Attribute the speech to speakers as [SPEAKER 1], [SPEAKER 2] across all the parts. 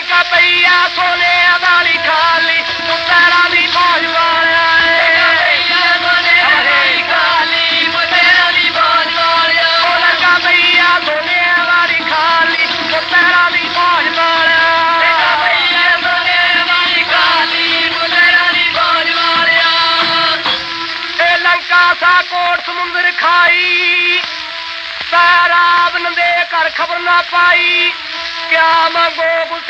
[SPEAKER 1] ਲੰਕਾ ਪਈ ਆ ਸੋਨੇ ਵਾਲੀ ਖਾਲੀ ਪੁੱਤਰਾਂ ਦੀ ਫੌਜ ਵਾਲਿਆ ਓ ਲੰਕਾ ਪਈ ਆ ਸੋਨੇ ਵਾਲੀ ਖਾਲੀ ਪੁੱਤਰਾਂ ਦੀ ਫੌਜ ਵਾਲਿਆ। ਇਹ ਲੰਕਾ ਸਾ ਕੋਟ ਸਮੁੰਦਰ ਖਾਈ, ਸਾਰਾਬ ਨੰਦੇ ਘਰ ਖਬਰ ਨਾ ਪਾਈ, ਕਿਆ ਮੰਗੋ ਗੁਸਿਰ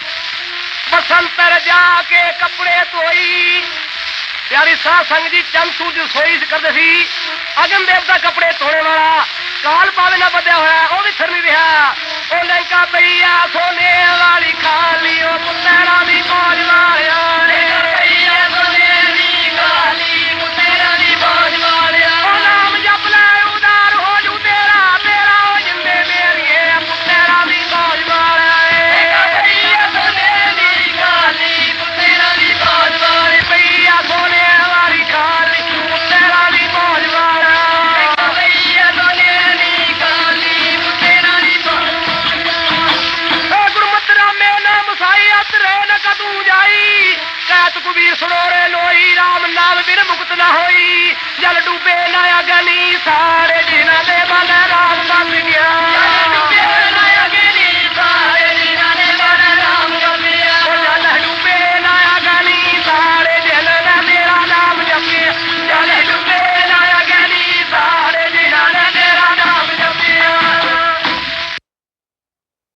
[SPEAKER 1] बसंतर जाके कपड़े धोई। प्यारी साह संघ जी चंद सूज सोई करते सी। देव का कपड़े धोने वाला काल पावे ना बदया होया वह भी थरमी रहा। ओ लंका पई आ सोने वाली खाली, ओ पुत्तरा दी काल मारिया। कबीर सुनो रे लोई राम लाल बिन मुक्त ना होई। जल डूबे नया गली